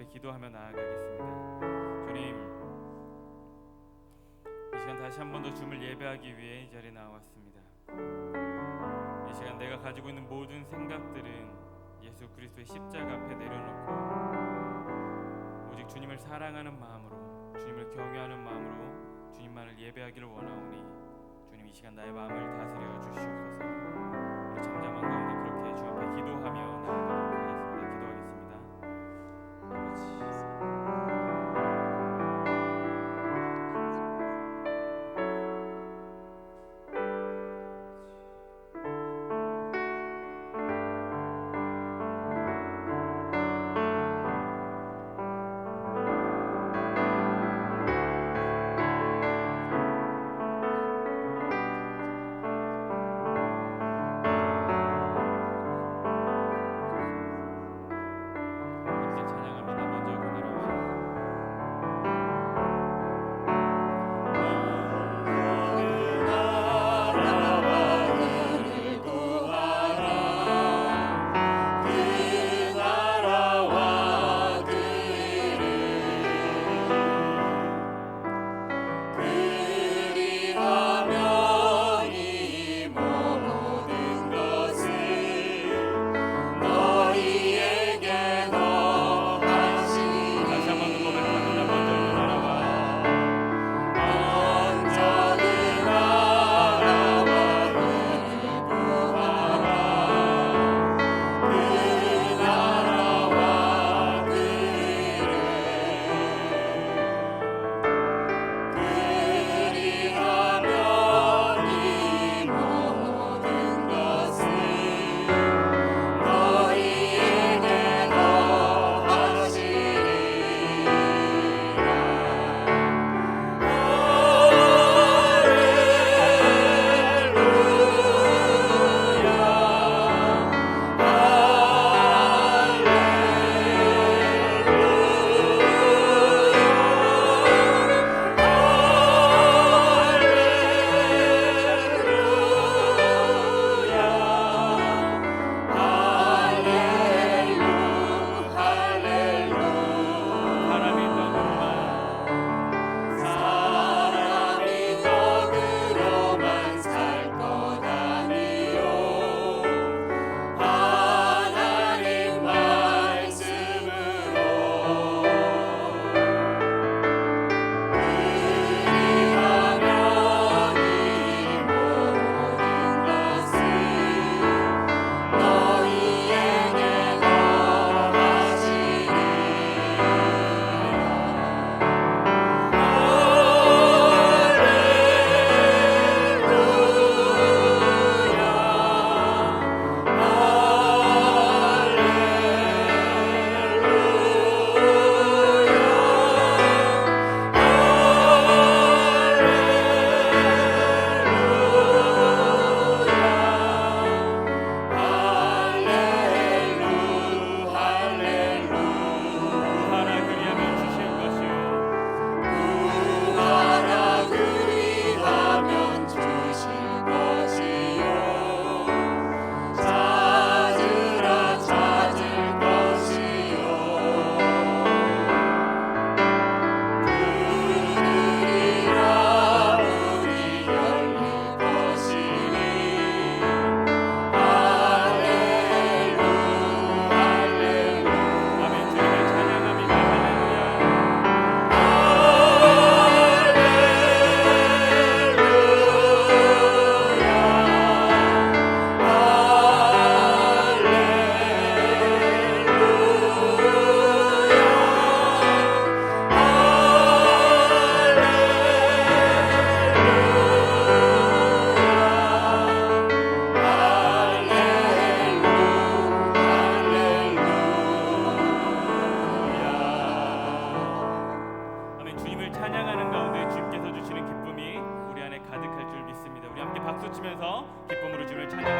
앞에 기도하며 나아가겠습니다. 주님, 이 시간 다시 한 번 더 주님을 예배하기 위해 이 자리에 나왔습니다. 이 시간 내가 가지고 있는 모든 생각들은 예수 그리스도의 십자가 앞에 내려놓고 오직 주님을 사랑하는 마음으로 주님을 경외하는 마음으로 주님만을 예배하기를 원하오니 주님 이 시간 나의 마음을 다 치면서 기쁨으로 주님을 찬양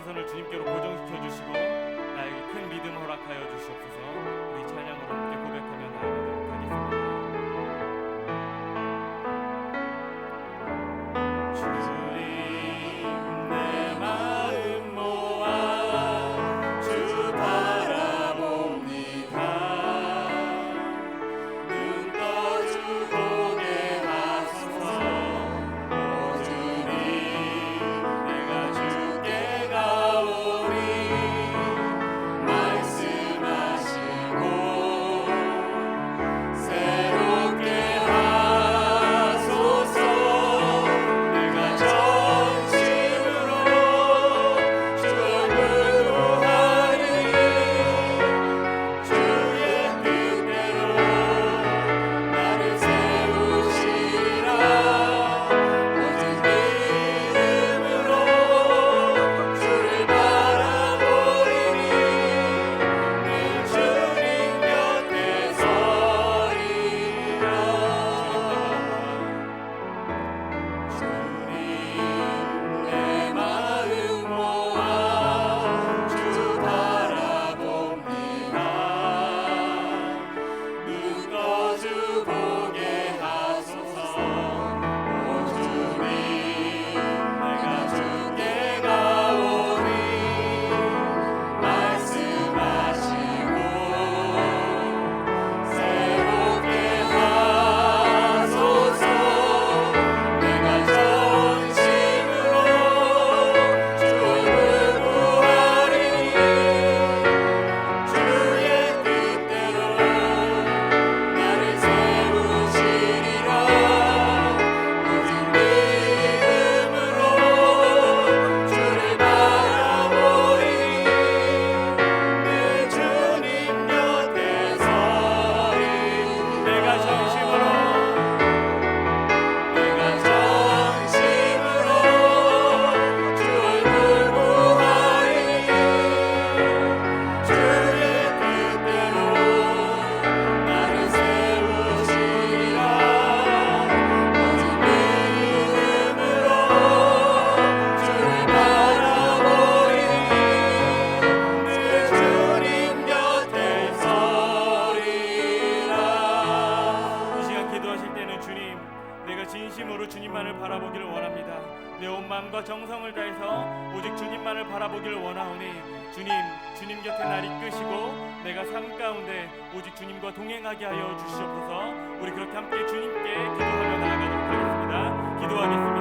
시선을 주님께로 고정시켜 주시고 나에게 큰 믿음 허락하여 주시옵소서. 우리 찬양으로 함께 고백하며 진심으로 주님만을 바라보기를 원합니다. 내 온 마음과 정성을 다해서 오직 주님만을 바라보기를 원하오니 주님, 주님 곁에 날 이끄시고 내가 삶 가운데 오직 주님과 동행하게 하여 주시옵소서. 우리 그렇게 함께 주님께 기도하며 나아가도록 하겠습니다. 기도하겠습니다.